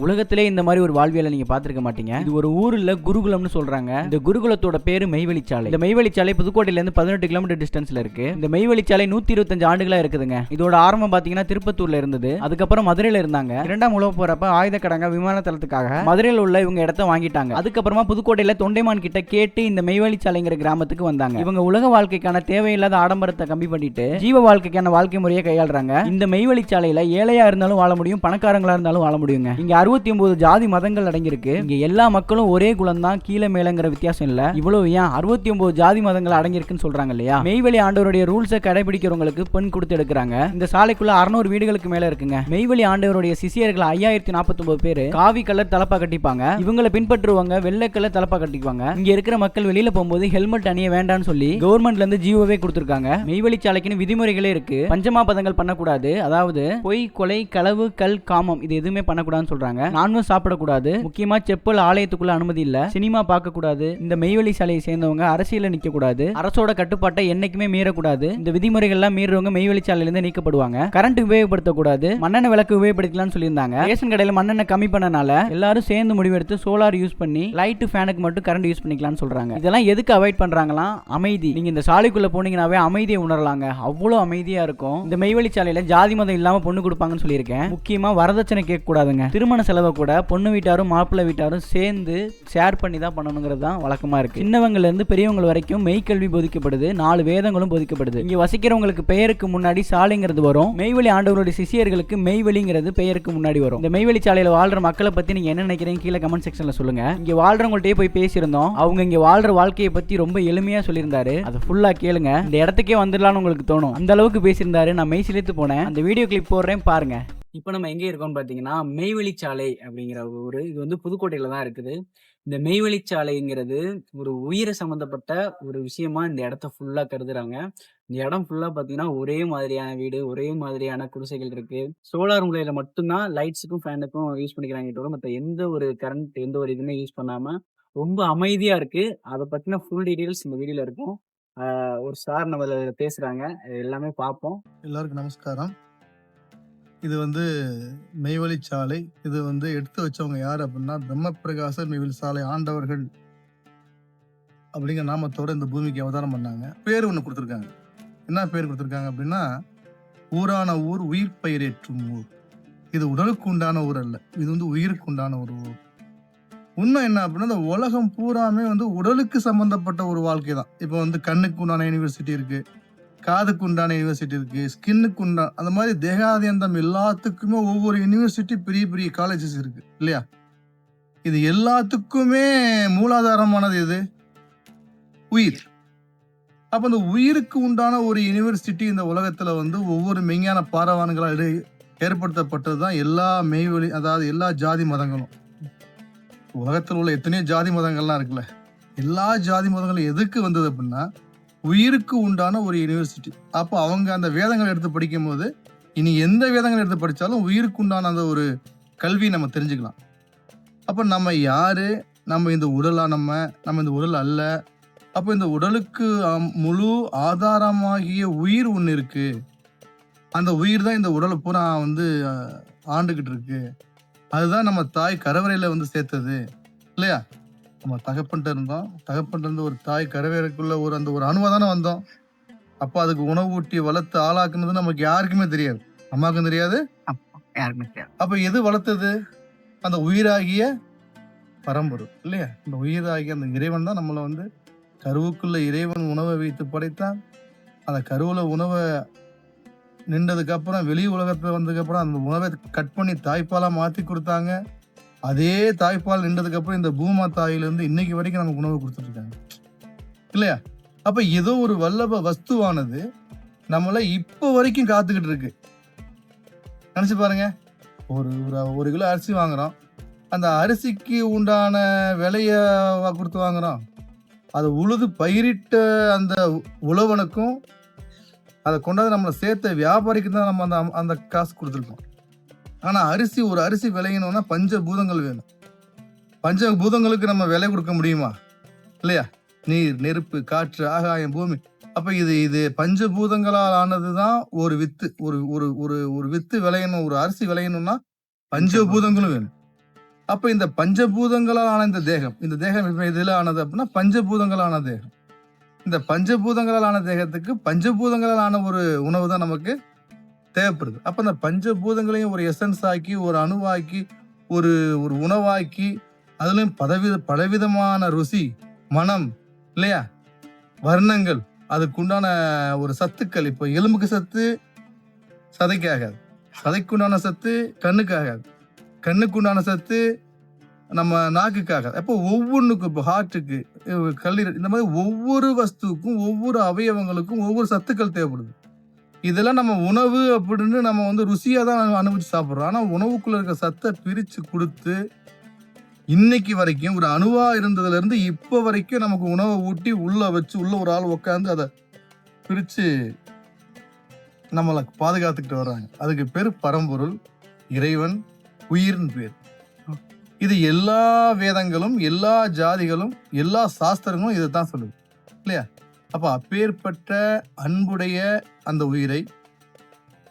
உலகத்திலே இந்த மாதிரி ஒரு வாழ்வியலை நீங்க பார்த்திருக்க மாட்டீங்க. இது ஒரு ஊர்ல குருகுலம்னு சொல்றாங்க. இந்த குருகுலத்தோட பேரு மெய்வெளிச்சாலை. இந்த மெய்வெளிச்சாலை புதுக்கோட்டையில இருந்து பதினெட்டு கிலோமீட்டர் டிஸ்டன்ஸ்ல இருக்கு. இந்த மெய்வெளிச்சாலை நூத்தி இருபத்தஞ்சு ஆண்டுகளா இருக்குதுங்க. இதோட ஆரம்பம் பாத்தீங்கன்னா திருப்பத்தூர்ல இருந்தது. அதுக்கப்புறம் மதுரையில இருந்தாங்க. இரண்டாம் உலக போறப்ப ஆயுத கடங்க விமான தளத்துக்காக மதுரையில் உள்ள இவங்க இடத்த வாங்கிட்டாங்க. அதுக்கப்புறமா புதுக்கோட்டையில தொண்டைமான் கிட்ட கேட்டு இந்த மெய்வெளிச்சாலைங்கிற கிராமத்துக்கு வந்தாங்க. இவங்க உலக வாழ்க்கைக்கான தேவையில்லாத ஆடம்பரத்தை கம்மி பண்ணிட்டு ஜீவ வாழ்க்கைக்கான வாழ்க்கை முறையை கையாளுறாங்க. இந்த மெய்வெளிச்சாலையில ஏழையா இருந்தாலும் வாழ முடியும் பணக்காரங்களா இருந்தாலும் வாழ முடியுங்க. இங்க அறுபத்தி ஒன்பது ஜாதி மதங்கள் அடங்கியிருக்கு. இங்க எல்லா மக்களும் ஒரே குலம் தான் கீழே மேலங்கிற வித்தியாசம் இல்ல. இவ்வளவு ஏன் அறுபத்தி ஒன்பது ஜாதி மதங்கள் அடங்கியிருக்குன்னு சொல்றாங்க இல்லையா? மெய்வெளி ஆண்டவருடைய ரூல்ஸை கடைபிடிக்கிறவங்களுக்கு பெண் கொடுத்து எடுக்கிறாங்க. இந்த சாலைக்குள்ள அறுநூறு வீடுகளுக்கு மேல இருக்குங்க. மெய்வெளி ஆண்டவருடைய சிசியர்கள் ஐயாயிரத்தி நாற்பத்தி ஒன்பது பேர் காவி கலர் தலப்பா கட்டிப்பாங்க. இவங்களை பின்பற்றுவாங்க வெள்ளை கலர் தலப்பா கட்டிக்குவாங்க இங்க இருக்கிற மக்கள் வெளியில போகும்போது ஹெல்மெட் அணிய வேண்டாம்னு சொல்லி கவர்மெண்ட்ல இருந்து ஜீவோவே கொடுத்துருக்காங்க. மெய்வெளி சாலைக்குன்னு விதிமுறைகளே இருக்கு. பஞ்சமா பதங்கள் பண்ணக்கூடாது. அதாவது பொய் கொலை களவு கல் காமம் இது எதுவுமே பண்ணக்கூடாதுன்னு சொல்றாங்க. நான்வெஜ் சாப்பிடக்கூடாது. முக்கியமா செப்பல் ஆலயத்துக்குள்ள அனுமதி இல்ல. சினிமா பார்க்க கூடாது இந்த மெய்வெளி சாலையை சேர்ந்தவங்க அரசியல நிக்க கூடாது அரசோட கட்டுப்பாட்டை என்னைக்குமே மீறக்கூடாது. இந்த விதிமுறைகள்லாம் மீறவங்க மெய்வெளி சாலையில இருந்து நீக்கப்படுவாங்க. கரண்ட் உபயோகப்படுத்தக்கூடாது. மண்ணெண்ணெய் விளக்கு உபயோகப்படுத்தலாம்னு சொல்லியிருந்தாங்க. ரேஷன் கடையில மண்ணெண்ணெய் கம்மி பண்ணனால எல்லாரும் சேர்ந்து முடிவெடுத்து சோலார் யூஸ் பண்ணி லைட் ஃபேனுக்கு மட்டும் கரண்ட் யூஸ் பண்ணிக்கலாம்னு சொல்றாங்க. இதெல்லாம் எதுக்கு அவாய்ட் பண்றாங்களாம் அமைதி. நீங்க இந்த சாலைக்குள்ள போனீங்கன்னாவே அமைதியை உணரலாங்க. அவ்வளோ அமைதியா இருக்கும். இந்த மெய்வெளி சாலையில ஜாதி மதம் இல்லாம பொண்ணு கொடுப்பாங்கன்னு சொல்லியிருக்கேன். முக்கியமா வரதட்சணை கேட்க கூடாதுங்க திருமண செலவை கூட பொண்ணு வீட்டாரும் மாப்பிள்ளை வீட்டாரும் சேர்ந்து ஷேர் பண்ணி தான் பண்ணணுங்கிறது தான் வழக்கமாக இருக்கு. சின்னவங்கலேருந்து பெரியவங்கள் பெரியவங்க வரைக்கும் மெய்க்கல்வி போதிக்கப்படுது. நாலு வேதங்களும் போதிக்கப்படுது. இங்கே வசிக்கிறவங்களுக்கு பெயருக்கு முன்னாடி சாலைங்கிறது வரும். மெய்வெளி ஆண்டவருடைய சிஷியர்களுக்கு மெய்வெளிங்கிறது பெயருக்கு முன்னாடி வரும். இந்த மெய்வெளி சாலையில் வாழ்ற மக்களை பற்றி நீங்கள் என்ன நினைக்கிறீங்க? கீழே கமெண்ட் செக்ஷனில் சொல்லுங்கள் இங்கே வாழ்றவங்கள்ட்டே போய் பேசியிருந்தோம். அவங்க இங்கே வாழ்ற வாழ்க்கையை பற்றி ரொம்ப எளிமையாக சொல்லியிருந்தாரு. அதை ஃபுல்லாக கேளுங்க. இந்த இடத்துக்கே வந்துடலாம்னு உங்களுக்கு தோணும். அந்த அளவுக்கு பேசியிருந்தாரு. நான் மெய் சிலித்து போனேன். அந்த வீடியோ கிளிப் போடுறேன். பாருங்கள் இப்போ நம்ம எங்கே இருக்கோம்னு பார்த்தீங்கன்னா மெய்வெளிச்சாலை அப்படிங்கிற ஊர் இது வந்து புதுக்கோட்டையில தான் இருக்குது. இந்த மெய்வெளிச்சாலைங்கிறது ஒரு உயிரை சம்மந்தப்பட்ட ஒரு விஷயமா இந்த இடத்த ஃபுல்லாக கருதுறாங்க. இந்த இடம் ஃபுல்லாக பார்த்தீங்கன்னா ஒரே மாதிரியான வீடு ஒரே மாதிரியான குடிசைகள் இருக்கு. சோலார் முறையில் மட்டும்தான் லைட்ஸுக்கும் ஃபேனுக்கும் யூஸ் பண்ணிக்கிறாங்க தவிர மற்ற எந்த ஒரு கரண்ட் எந்த ஒரு இதுவுமே யூஸ் பண்ணாமல் ரொம்ப அமைதியாக இருக்கு. அதை பற்றின ஃபுல் டீட்டெயில்ஸ் இந்த வீடியோவில் இருக்கும். ஒரு சார் நம்ம பேசுகிறாங்க பேசுறாங்க. எல்லாமே பார்ப்போம். எல்லாருக்கும் நமஸ்காரம். இது வந்து மெய்வழி சாலை. இது வந்து எடுத்து வச்சவங்க யார் அப்படின்னா பிரம்மபிரகாச மெய்வழி சாலை ஆண்டவர்கள் அப்படிங்கிற நாமத்தோட இந்த பூமிக்கு அவதாரம் பண்ணாங்க. பேர் ஒன்று கொடுத்துருக்காங்க. என்ன பேர் கொடுத்துருக்காங்க அப்படின்னா ஊரான ஊர் உயிர் பயிரேற்றும் ஊர். இது உடலுக்கு உண்டான ஊர் அல்ல. இது வந்து உயிருக்கு உண்டான ஒரு ஊர். உண்மை என்ன அப்படின்னா இந்த உலகம் பூராமே வந்து உடலுக்கு சம்பந்தப்பட்ட ஒரு வாழ்க்கை தான். இப்போ வந்து கண்ணுக்கு உண்டான யூனிவர்சிட்டி இருக்குது காதுக்கு உண்டான யூனிவர்சிட்டி இருக்கு ஸ்கின்னுக்கு உண்டான அந்த மாதிரி தேகாதியந்தம் எல்லாத்துக்குமே ஒவ்வொரு யூனிவர்சிட்டி பெரிய பெரிய காலேஜஸ் இருக்கு இல்லையா? இது எல்லாத்துக்குமே மூலாதாரமானது எது? உயிர். அப்ப இந்த உயிருக்கு உண்டான ஒரு யூனிவர்சிட்டி இந்த உலகத்துல வந்து ஒவ்வொரு மெய்ஞான பாரவான்களால் ஏற்படுத்தப்பட்டது தான் எல்லா மெய்வெளி அதாவது எல்லா ஜாதி மதங்களும். உலகத்தில் உள்ள எத்தனையோ ஜாதி மதங்கள்லாம் இருக்குல்ல? எல்லா ஜாதி மதங்களும் எதுக்கு வந்தது அப்படின்னா உயிருக்கு உண்டான ஒரு யூனிவர்சிட்டி அப்போ அவங்க அந்த வேதங்களை எடுத்து படிக்கும்போது இனி எந்த வேதங்கள் எடுத்து படித்தாலும் உயிருக்கு உண்டான அந்த ஒரு கல்வி நம்ம தெரிஞ்சுக்கலாம். அப்போ நம்ம யாரு? நம்ம இந்த உடலா நம்ம? நம்ம இந்த உடல் அல்ல. அப்போ இந்த உடலுக்கு முழு ஆதாரமாகிய உயிர் ஒன்று இருக்கு. அந்த உயிர் தான் இந்த உடலை பூரா வந்து ஆண்டுக்கிட்டு ஆண்டுகிட்டு இருக்கு. அதுதான் நம்ம தாய் கரவறையில வந்து சேர்த்தது. இல்லையா? நம்ம தகப்பன்ட்ட இருந்தோம். தகப்பன்ட்ட இருந்து ஒரு தாய் கரவேறைக்குள்ள ஒரு அந்த ஒரு அணுவை தானே வந்தோம். அப்போ அதுக்கு உணவு ஊட்டி வளர்த்து ஆளாக்குனது நமக்கு யாருக்குமே தெரியாது. அம்மாவுக்கும் தெரியாது. அப்போ எது வளர்த்தது? அந்த உயிராகிய பரம்பொருள் இல்லையா? அந்த உயிராகிய அந்த இறைவன் தான் நம்மளை வந்து கருவுக்குள்ள இறைவன் உணவை வைத்து படைத்தான். அந்த கருவுல உணவை நின்றதுக்கு அப்புறம் வெளி உலகத்துல வந்ததுக்கு அப்புறம் அந்த உணவை கட் பண்ணி தாய்ப்பாலா மாத்தி கொடுத்தாங்க. அதே தாய்ப்பால் நின்றதுக்கப்புறம் இந்த பூமா தாயிலிருந்து இன்னைக்கு வரைக்கும் நமக்கு உணவு கொடுத்துட்ருக்காங்க. இல்லையா? அப்போ ஏதோ ஒரு வல்லப வஸ்துவானது நம்மளை இப்போ வரைக்கும் காத்துக்கிட்டு இருக்கு நினச்சி பாருங்க. ஒரு ஒரு ஒரு கிலோ அரிசி வாங்குகிறோம் அந்த அரிசிக்கு உண்டான விலையை கொடுத்து வாங்குறோம். அதை உழுது பயிரிட்ட அந்த உழவனுக்கும் அதை கொண்டாந்து நம்மளை சேர்த்த வியாபாரிக்கு தான் நம்ம அந்த அம்- அந்த காசு கொடுத்துருக்கோம். ஆனால் அரிசி ஒரு அரிசி விளையணும்னா பஞ்ச பூதங்கள் வேணும். பஞ்ச பூதங்களுக்கு நம்ம விலை கொடுக்க முடியுமா? இல்லையா? நீர் நெருப்பு காற்று ஆகாயம் பூமி. அப்ப இது இது பஞ்சபூதங்களால் ஆனது தான் ஒரு வித்து ஒரு ஒரு ஒரு ஒரு வித்து விளையணும் ஒரு அரிசி விளையணும்னா பஞ்சபூதங்களும் வேணும். அப்ப இந்த பஞ்சபூதங்களால் ஆன இந்த தேகம் இந்த தேகம் இப்ப எதுல ஆனது அப்படின்னா பஞ்சபூதங்களால் ஆன தேகம். இந்த பஞ்சபூதங்களால் ஆன தேகத்துக்கு பஞ்சபூதங்களால் ஆன ஒரு உணவு தான் நமக்கு தேவைப்படுது. அப்போ அந்த பஞ்சபூதங்களையும் ஒரு எசன்ஸ் ஆக்கி ஒரு அணுவாக்கி ஒரு ஒரு உணவாக்கி அதுலேயும் பலவித பலவிதமான ருசி மனம் இல்லையா? வர்ணங்கள் அதுக்குண்டான ஒரு சத்துக்கள். இப்போ எலும்புக்கு சத்து சதைக்கு ஆகாது சதைக்குண்டான சத்து கண்ணுக்கு ஆகாது. கண்ணுக்குண்டான சத்து நம்ம நாக்குக்காக அப்போ ஒவ்வொன்றுக்கும் இப்போ ஹார்ட்டுக்கு கல்லீரல் இந்த மாதிரி ஒவ்வொரு வஸ்துவுக்கும் ஒவ்வொரு அவயவங்களுக்கும் ஒவ்வொரு சத்துக்கள் தேவைப்படுது. இதெல்லாம் நம்ம உணவு அப்படின்னு நம்ம வந்து ருசியாக தான் அனுபவிச்சு சாப்பிட்றோம். ஆனால் உணவுக்குள்ள இருக்க சத்தை பிரித்து கொடுத்து இன்னைக்கு வரைக்கும் ஒரு அணுவாக இருந்ததுலேருந்து இப்போ வரைக்கும் நமக்கு உணவை ஊட்டி உள்ளே வச்சு உள்ள ஒரு ஆள் உட்காந்து அதை பிரித்து நம்மளை பாதுகாத்துக்கிட்டு வர்றாங்க அதுக்கு பேர் பரம்பொருள் இறைவன் உயிர்னு பேர். இது எல்லா வேதங்களும் எல்லா ஜாதிகளும் எல்லா சாஸ்திரங்களும் இதை தான் சொல்லுது. இல்லையா? அப்போ அப்பேற்பட்ட அன்புடைய அந்த உயிரை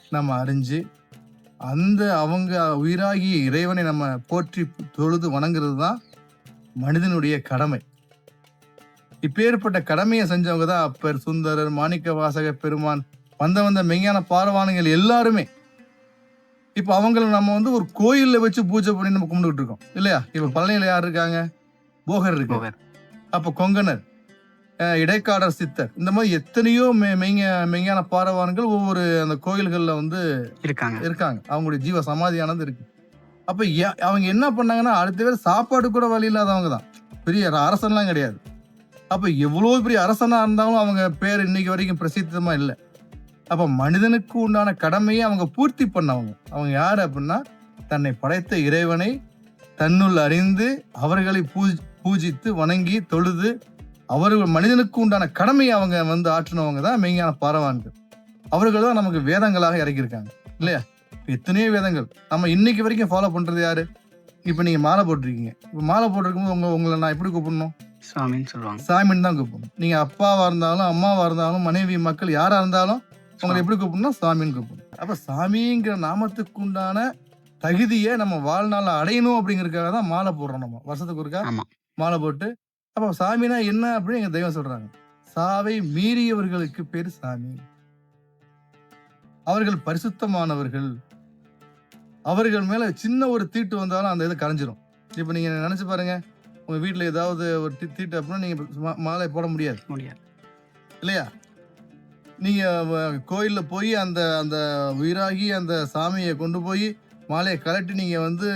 நம்ம அறிஞ்சு அந்த அவங்க உயிராகிய இறைவனை நம்ம போற்றி தொழுது வணங்குறது தான் மனிதனுடைய கடமை. இப்பேற்பட்ட கடமையை செஞ்சவங்க தான் அப்பர் சுந்தரர் மாணிக்க வாசக பெருமான் வந்த வந்த மெய்ஞான பாரவானுங்கள் எல்லாருமே. இப்போ அவங்கள நம்ம வந்து ஒரு கோயில்ல வச்சு பூஜை பண்ணி நம்ம கும்பிட்டுட்டு இருக்கோம். இல்லையா? இப்போ பழனியில யார் இருக்காங்க? போகர் இருக்கு. போகர். அப்போ கொங்கணர் அஹ் இடைக்காடர் சித்தர். இந்த மாதிரி எத்தனையோ மெ- மெய்ஞ மெய்ஞான பாரவான்கள் ஒவ்வொரு அந்த கோயில்களில் வந்து இருக்காங்க. இருக்காங்க. அவங்களுடைய ஜீவ சமாதியானது இருக்கு. அப்ப அவங்க என்ன பண்ணாங்கன்னா அடுத்த பேர் சாப்பாடு கூட வழி இல்லாதவங்க தான். பெரிய அரசன்லாம் கிடையாது. அப்ப எவ்வளோ பெரிய அரசனா இருந்தாலும் அவங்க பேர் இன்னைக்கு வரைக்கும் பிரசித்தமா இல்லை. அப்ப மனிதனுக்கு உண்டான கடமையை அவங்க பூர்த்தி பண்ணவங்க. அவங்க யார் அப்படின்னா தன்னை படைத்த இறைவனை தன்னுள் அறிந்து அவர்களை பூஜ் பூஜித்து வணங்கி தொழுது அவர்கள் மனிதனுக்கு உண்டான கடமையை அவங்க வந்து ஆற்றினவங்க தான் மெய்ஞான பாரவான்கள். அவர்கள் தான் நமக்கு வேதங்களாக இறக்கியிருக்காங்க. இல்லையா? எத்தனையோ வேதங்கள். நம்ம இன்னைக்கு வரைக்கும் ஃபாலோ பண்றது யாரு? இப்போ நீங்க மாலை போட்டிருக்கீங்க. இப்போ மாலை போட்டிருக்கும்போது உங்க உங்களை நான் எப்படி கூப்பிடணும்? சுவாமின்னு சொல்லுவாங்க. சாமின்னு தான் கூப்பிடணும். நீங்க அப்பாவா இருந்தாலும் அம்மாவா இருந்தாலும் மனைவி மக்கள் யாரா இருந்தாலும் உங்களை எப்படி கூப்பிடணும் சாமின்னு கூப்பிடணும். அப்ப சாமிங்கிற நாமத்துக்கு உண்டான தகுதியை நம்ம வாழ்நாள்ல அடையணும் அப்படிங்கறதுக்காக தான் மாலை போடுறோம் நம்ம. வருஷத்துக்கு ஒருக்கா. மாலை போட்டு அப்ப சாமினா என்ன அப்படின்னு எங்க தெய்வம் சொல்றாங்க. சாவை மீறியவர்களுக்கு பேர் சாமி. அவர்கள் பரிசுத்தமானவர்கள். அவர்கள் மேல சின்ன ஒரு தீட்டு வந்தாலும் அந்த இது கரைஞ்சிரும். இப்ப நீங்க நினைச்சு பாருங்க உங்க வீட்டுல ஏதாவது ஒரு தீ- தீட்டு அப்படின்னா நீங்க மா- மாலை போட முடியாது. முடியாது. இல்லையா? நீங்க வ- கோயில்ல போய் அந்த அந்த உயிராகி அந்த சாமியை கொண்டு போய் மாலையை கலட்டி நீங்க வந்து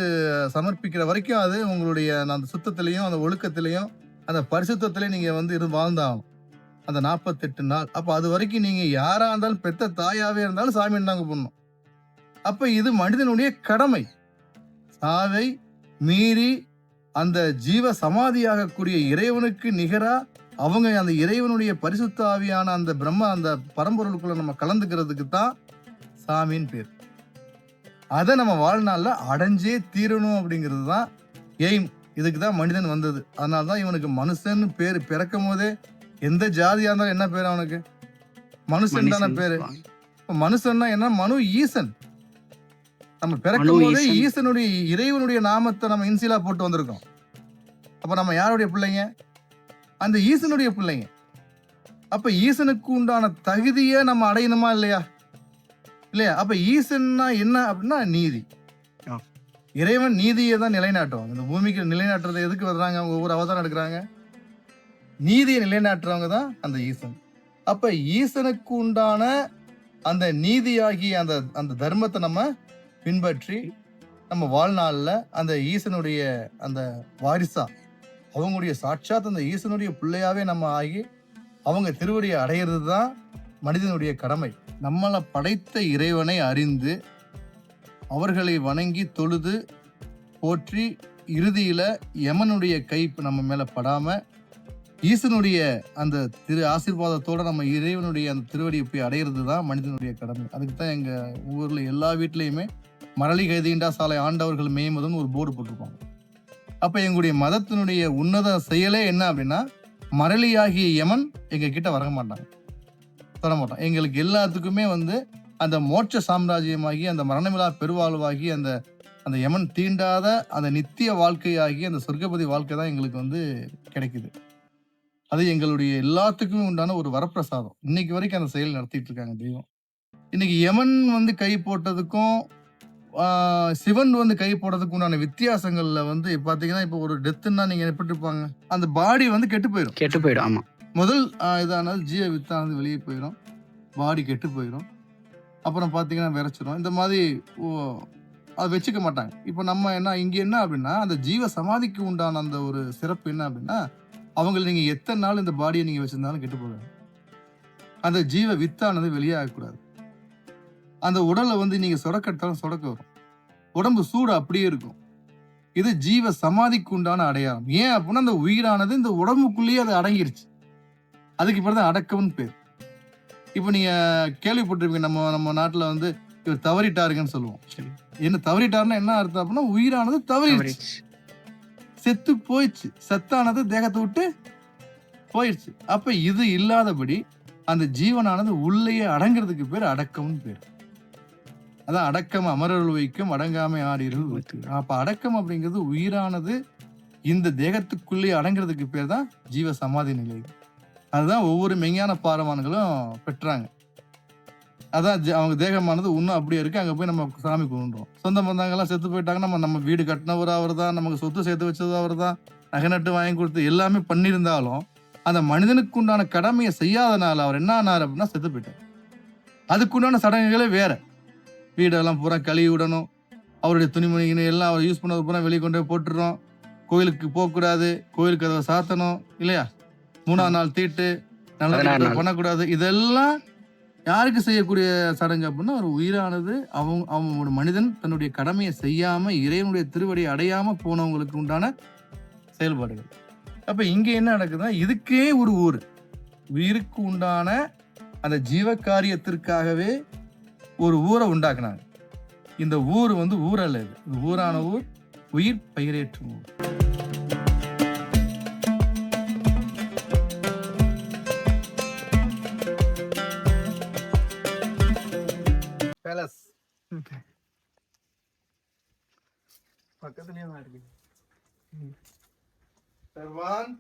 சமர்ப்பிக்கிற வரைக்கும் அது உங்களுடைய அந்த சுத்தத்திலையும் அந்த ஒழுக்கத்திலையும் அந்த பரிசுத்திலே நீங்க வந்து இருந்து வாழ்ந்தாகும் அந்த நாற்பத்தெட்டு நாள் அப்ப அது வரைக்கும் நீங்க யாரா இருந்தாலும் பெத்த தாயாவே இருந்தாலும் சாமின்னு தாங்க பண்ணணும் அப்ப இது மனிதனுடைய கடமை. சாவை மீறி அந்த ஜீவ சமாதியாகக்கூடிய இறைவனுக்கு நிகரா அவங்க அந்த இறைவனுடைய பரிசுத்த ஆவியான அந்த பிரம்ம அந்த பரம்பொருளுக்குள்ள நம்ம கலந்துக்கிறதுக்கு தான் சாமின்னு பேர். அதை நம்ம வாழ்நாளில் அடைஞ்சே தீரணும் அப்படிங்கிறது தான் எய்ம். இதுக்கு தான் மனிதன் வந்தது. அதனால தான் இவனுக்கு மனுஷன்னு பேர் பிறக்கும் போதே எந்த ஜாதியா இருந்தாலும் என்ன பேர் அவனுக்கு? மனுஷன் தானே மனுஷன் பேரு. இப்ப மனுஷன்னா என்ன? மனு ஈசன். நம்ம பிறக்கும் போதே ஈசன். ஈசனுடைய இறைவனுடைய நாமத்தை நம்ம இன்சிலா போட்டு வந்திருக்கோம். அப்ப நம்ம யாருடைய பிள்ளைங்க? அந்த ஈசனுடைய பிள்ளைங்க. அப்ப ஈசனுக்கு உண்டான தகுதியை நம்ம அடையணுமா இல்லையா? இல்லையா? அப்ப ஈசன்னா என்ன அப்படின்னா நீதி. இறைவன் நீதியை தான் நிலைநாட்டும். இந்த பூமிக்கு நிலைநாட்டுறது எதுக்கு வர்றாங்க? அவங்க ஒவ்வொரு அவதாரம் எடுக்கிறாங்க. நீதியை நிலைநாட்டுறவங்க தான் அந்த ஈசன். அப்ப ஈசனுக்கு உண்டான அந்த நீதியாகிய அந்த அந்த தர்மத்தை நம்ம பின்பற்றி நம்ம வாழ்நாளில் அந்த ஈசனுடைய அந்த வாரிசா அவங்களுடைய சாட்சாத் அந்த ஈசனுடைய பிள்ளையாவே நம்ம ஆகி அவங்க திருவடியை அடையிறது தான் மனிதனுடைய கடமை. நம்மளை படைத்த இறைவனை அறிந்து அவர்களை வணங்கி தொழுது போற்றி இறுதியில் யமனுடைய கை நம்ம மேலே படாமல் ஈசனுடைய அந்த திரு ஆசீர்வாதத்தோடு நம்ம இறைவனுடைய அந்த திருவடியை போய் அடையிறது தான் மனிதனுடைய கடமை. அதுக்கு தான் எங்கள் ஊரில் எல்லா வீட்லேயுமே மரளி கைதீண்டா சாலை ஆண்டவர்கள் மேய்மதுன்னு ஒரு போர்டு போட்டிருப்பாங்க. அப்போ எங்களுடைய மதத்தினுடைய உன்னத செயலே என்ன அப்படின்னா மரளியாகிய யமன் எங்கள் கிட்ட வர மாட்டாங்க தொட மாட்டோம் எங்களுக்கு எல்லாத்துக்குமே வந்து அந்த மோட்ச சாம்ராஜ்யமாகி அந்த மரணமில்லா பெருவாழ்வாகி அந்த அந்த யமன் தீண்டாத அந்த நித்திய வாழ்க்கையாகி அந்த சொர்க்கபதி வாழ்க்கை தான் எங்களுக்கு வந்து கிடைக்குது. அது எங்களுடைய எல்லாத்துக்குமே உண்டான ஒரு வரப்பிரசாதம். இன்னைக்கு வரைக்கும் அந்த செயல் நடத்திட்டு இருக்காங்க தெய்வம். இன்னைக்கு யமன் வந்து கை போட்டதுக்கும் சிவன் வந்து கை போடுறதுக்கு உண்டான வித்தியாசங்கள்ல வந்து பாத்தீங்கன்னா இப்போ ஒரு டெத்துன்னா நீங்க எப்படி இருப்பாங்க அந்த பாடி வந்து கெட்டு போயிடும் கெட்டு போயிடும். ஆமா. முதல் இதானது ஜீவ வித்தானது வெளியே போயிடும் பாடி கெட்டு போயிடும் அப்புறம் பார்த்தீங்கன்னா விரைச்சிரும். இந்த மாதிரி ஓ, அதை வச்சுக்க மாட்டாங்க. இப்போ நம்ம என்ன இங்கே என்ன அப்படின்னா அந்த ஜீவ சமாதிக்கு உண்டான அந்த ஒரு சிறப்பு என்ன அப்படின்னா அவங்களை நீங்கள் எத்தனை நாள் இந்த பாடியை நீங்கள் வச்சுருந்தாலும் கெட்டு போகாது. அந்த ஜீவ வித்தானது வெளியாகக்கூடாது அந்த உடலை வந்து நீங்கள் சொடக்கெடுத்தாலும் சொடக்க வரும். உடம்பு சூடு அப்படியே இருக்கும். இது ஜீவ சமாதிக்கு உண்டான அடையாளம். ஏன் அப்படின்னா அந்த உயிரானது இந்த உடம்புக்குள்ளேயே அது அடங்கிருச்சு. அதுக்கு பிறகு தான் அடக்கம்னு பேர். இப்போ நீங்க கேள்விப்பட்டிருப்பீங்க நம்ம நம்ம நாட்டில் வந்து இவர் தவறிட்டாருங்கன்னு சொல்லுவோம். என்ன தவறிட்டாருன்னா என்ன அர்த்தம் அப்படின்னா உயிரானது தவறிடுச்சு. செத்து போயிடுச்சு. செத்தானது தேகத்தை விட்டு போயிடுச்சு. அப்ப இது இல்லாதபடி அந்த ஜீவனானது உள்ளேயே அடங்கிறதுக்கு பேர் அடக்கம்னு பேர். அதான் அடக்கம் அமரல் வைக்கும் அடங்காமை ஆடிரல் வைக்கும் அப்ப அடக்கம் அப்படிங்கிறது உயிரானது இந்த தேகத்துக்குள்ளே அடங்கிறதுக்கு பேர் தான் ஜீவ சமாதி நிலை. அதுதான் ஒவ்வொரு மெய்ஞான பாரவான்களும் பெற்றாங்க. அதான் அவங்க தேகமானது இன்னும் அப்படியே இருக்கு அங்கே போய் நம்ம சாமி கும்பிடுறோம். சொந்த பந்தங்கள்லாம் செத்து போயிட்டாங்கன்னா நம்ம நம்ம வீடு கட்டினவர் அவர் தான் நமக்கு சொத்து சேர்த்து வச்சது அவர் தான் நகை நட்டு வாங்கி கொடுத்து எல்லாமே பண்ணியிருந்தாலும் அந்த மனிதனுக்கு உண்டான கடமையை செய்யாதனால அவர் என்ன ஆனார் அப்படின்னா செத்து போயிட்டார். அதுக்குண்டான சடங்குகளே வேற. வீடெல்லாம் பூரா கழுவி விடணும். அவருடைய துணிமணிகள் எல்லாம் அவர் யூஸ் பண்ணது பூரா வெளியே கொண்டு போய் போட்டுடுறோம். கோயிலுக்கு போகக்கூடாது கோயிலுக்கு அதை சாத்தணும் இல்லையா? மூணாம் நாள் தீட்டு நல்ல. பண்ணக்கூடாது. இதெல்லாம் யாருக்கு செய்யக்கூடிய சடங்கு அப்படின்னா ஒரு உயிரானது அவங்க அவங்க ஒரு மனிதன் தன்னுடைய கடமையை செய்யாம இறைவனுடைய திருவடியை அடையாம போனவங்களுக்கு உண்டான செயல்பாடுகள். அப்ப இங்க என்ன நடக்குதுன்னா இதுக்கே ஒரு ஊர். உயிருக்கு உண்டான அந்த ஜீவ காரியத்திற்காகவே ஒரு ஊரை உண்டாக்குனாங்க. இந்த ஊர் வந்து ஊர் அல்ல இது. இது ஊரான ஊர் உயிர் பயிரேற்றும் ஊர். பக்கத்துலயே தான் இருக்கு. சர்வான்.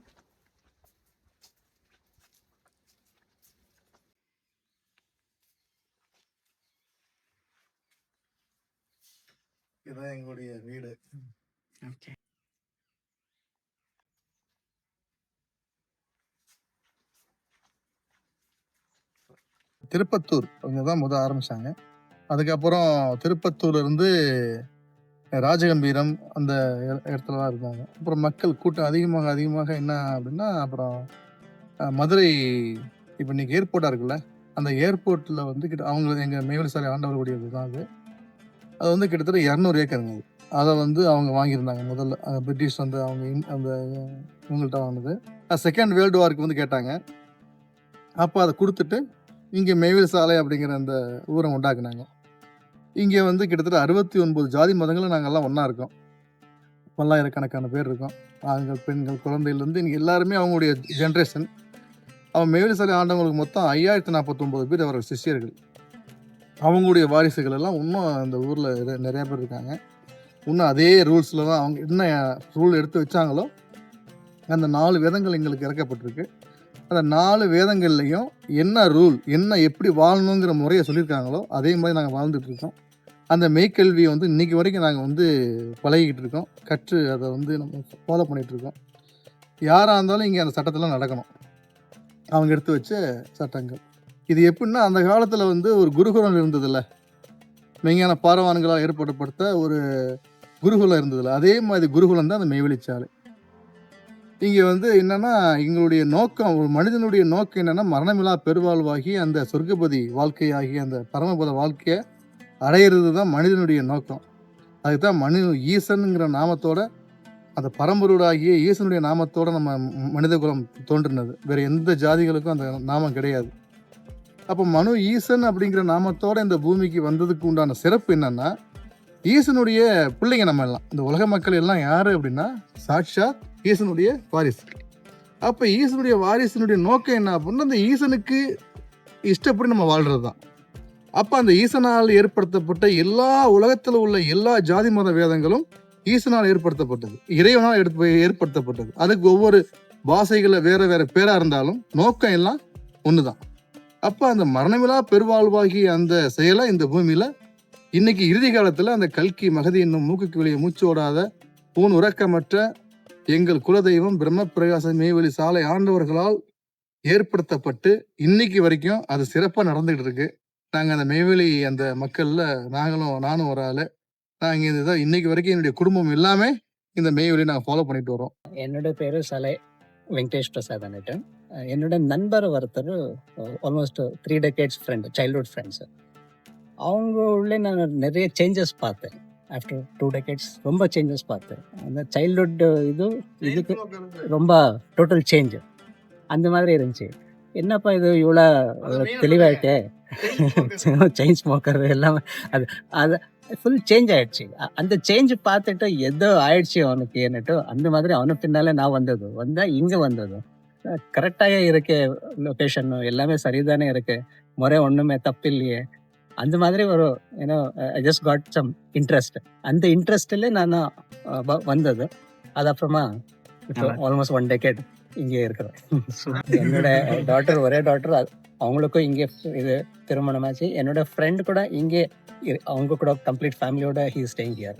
இதுதான் எங்களுடைய வீடு. ஓகே. திருப்பத்தூர். அவங்க தான் முதல் ஆரம்பிச்சாங்க. அதுக்கப்புறம் திருப்பத்தூர்ல இருந்து ராஜகம்பீரம் அந்த இடத்துல தான் இருந்தாங்க. அப்புறம் மக்கள் கூட்டம் அதிகமாக அதிகமாக என்ன அப்படின்னா அப்புறம் மதுரை இப்போ இன்னைக்கு ஏர்போர்ட்டாக இருக்குல்ல அந்த ஏர்போர்ட்டில் வந்து கிட்ட அவங்க எங்கள் மேவல் சாலை ஆண்டவர்களுடைய தான் அது. அது வந்து கிட்டத்தட்ட இரநூறு ஏக்கருங்க அது. அதை வந்து அவங்க வாங்கியிருந்தாங்க முதல்ல. பிரிட்டிஷ் வந்து அவங்க இன்- அந்த இவங்கள்ட்ட வாங்கினது. செகண்ட் வேர்ல்டு வார்க்கு வந்து கேட்டாங்க. அப்போ அதை கொடுத்துட்டு இங்கே மேவில் சாலை அப்படிங்கிற அந்த ஊரை உண்டாக்குனாங்க. இங்கே வந்து கிட்டத்தட்ட அறுபத்தி ஒன்பது ஜாதி மதங்களும் நாங்கள்லாம் ஒன்றா இருக்கோம். பல்லாயிரக்கணக்கான பேர் இருக்கோம். ஆண்கள் பெண்கள் குழந்தையிலேருந்து இன்றைக்கி எல்லாருமே அவங்களுடைய ஜென்ரேஷன் அவன் மேவில் சாலை ஆண்டவங்களுக்கு மொத்தம் ஐயாயிரத்தி நாற்பத்தொம்போது பேர் அவர்கள் சிஷ்யர்கள். அவங்களுடைய வாரிசுகள் எல்லாம் இன்னும் அந்த ஊரில் நிறைய பேர் இருக்காங்க. இன்னும் அதே ரூல்ஸில் தான் அவங்க என்ன ரூல் எடுத்து வச்சாங்களோ அந்த நாலு வேதங்கள் எங்களுக்கு இறக்கப்பட்டிருக்கு. அந்த நாலு வேதங்கள்லையும் என்ன ரூல் என்ன எப்படி வாழணுங்கிற முறையை சொல்லியிருக்காங்களோ அதே மாதிரி நாங்கள் வாழ்ந்துட்டு இருக்கோம். அந்த மெய்க்கல்வியை வந்து இன்னைக்கு வரைக்கும் நாங்கள் வந்து பழகிக்கிட்டு இருக்கோம். கற்று அதை வந்து நம்ம ஃபாலோ பண்ணிட்டு இருக்கோம். யாராக இருந்தாலும் இங்கே அந்த சட்டத்தெல்லாம் நடக்கணும். அவங்க எடுத்து வச்ச சட்டங்கள். இது எப்படின்னா அந்த காலத்தில் வந்து ஒரு குருகுலம் இருந்ததில்ல. மெய்ஞான பாரவான்களால் ஏற்படுத்தப்பட்ட ஒரு குருகுலம் இருந்ததில்ல. அதே மாதிரி குருகுலம் தான் அந்த மெய்வெளிச்சாலை. இங்கே வந்து என்னென்னா எங்களுடைய நோக்கம் ஒரு மனிதனுடைய நோக்கம் என்னென்னா மரணமில்லா பெருவாழ்வாகி அந்த சொர்க்கபதி வாழ்க்கையாகி அந்த பரமபத வாழ்க்கையை அடையிறது தான் மனிதனுடைய நோக்கம். அதுக்கு தான் மனு ஈசனுங்கிற நாமத்தோட அந்த பரம்பொருளாகிய ஈசனுடைய நாமத்தோட நம்ம மனித குலம் தோன்றினது. வேறு எந்த ஜாதிகளுக்கும் அந்த நாமம் கிடையாது. அப்போ மனு ஈசன் அப்படிங்கிற நாமத்தோட இந்த பூமிக்கு வந்ததுக்கு உண்டான சிறப்பு என்னன்னா ஈசனுடைய பிள்ளைங்க நம்ம எல்லாம் இந்த உலக மக்கள் எல்லாம் யார் அப்படின்னா சாட்சாத் ஈசனுடைய வாரிசு. அப்போ ஈசனுடைய வாரிசனுடைய நோக்கம் என்ன அப்படின்னா அந்த ஈசனுக்கு இஷ்டப்படி நம்ம வாழ்கிறது தான் அப்போ அந்த ஈசனால் ஏற்படுத்தப்பட்ட எல்லா உலகத்தில் உள்ள எல்லா ஜாதி மத வேதங்களும் ஈசனால் ஏற்படுத்தப்பட்டது. இறைவனால் எடுத்து ஏற்படுத்தப்பட்டது. அதுக்கு ஒவ்வொரு பாசைகளை வேற வேற பேராக இருந்தாலும் நோக்கம் எல்லாம் ஒன்று தான் அப்போ அந்த மரணமிலா பெருவாழ்வாகிய அந்த செயலை இந்த பூமியில் இன்னைக்கு இறுதி காலத்தில் அந்த கல்கி மகதி என்னும் மூக்குக்கு வெளியே மூச்சோடாத பூன் உறக்கமற்ற எங்கள் குலதெய்வம் பிரம்ம பிரகாச மேவெளி சாலை ஆண்டவர்களால் ஏற்படுத்தப்பட்டு இன்னைக்கு வரைக்கும் அது சிறப்பாக நடந்துகிட்டு இருக்கு. நாங்க அந்த மேவெளி அந்த மக்கள்ல நாங்களும் நானும் ஒரு ஆளு. நாங்க இதுதான் இன்னைக்கு வரைக்கும் என்னுடைய குடும்பம் எல்லாமே இந்த மேவெளி நாங்க ஃபாலோ பண்ணிட்டு வரோம் என்னோட பேரு சலை வெங்கடேஷ் பிரசாத் அன்னிட்டு அஹ் என்னோட நண்பர் ஒருத்தர் almost three decades friend childhood friends அவங்க உள்ளே நான் நிறைய சேஞ்சஸ் பார்த்தேன். ஆஃப்டர் டூ டெக்கேட்ஸ் ரொம்ப சேஞ்சஸ் பார்த்தேன். அந்த சைல்ட்ஹுட் இது இதுக்கு ரொம்ப டோட்டல் சேஞ்ச் அந்த மாதிரி இருந்துச்சு. என்னப்பா இது இவ்வளோ தெளிவாயிட்டே? செயின் ஸ்மோக்கர் எல்லாமே. அது அது ஃபுல் சேஞ்ச் ஆயிடுச்சு. அந்த சேஞ்ச் பார்த்துட்டு ஏதோ ஆயிடுச்சு அவனுக்கு என்னட்டு அந்த மாதிரி அவனு பின்னாலே நான் வந்தது வந்தா இங்க வந்தது கரெக்டாக இருக்கு லொக்கேஷன் எல்லாமே சரிதானே இருக்கு. முறை ஒண்ணுமே தப்பு இல்லையே அந்த மாதிரி ஒரு ஏன்னோ I just got some interest அந்த இன்ட்ரெஸ்ட்ல நான் வந்தது. அது அப்புறமா. ஆல்மோஸ்ட் ஒன் டெக்கேட் இங்கே இருக்கிறேன். என்னோட டாட்டர் ஒரே டாட்டர் அவங்களுக்கும் இங்கே இது திருமணமாச்சு. என்னோட ஃப்ரெண்ட் கூட இங்கே இரு- அவங்க கூட கம்ப்ளீட் ஃபேமிலியோட ஹீ ஸ்டேயிங் ஹியர்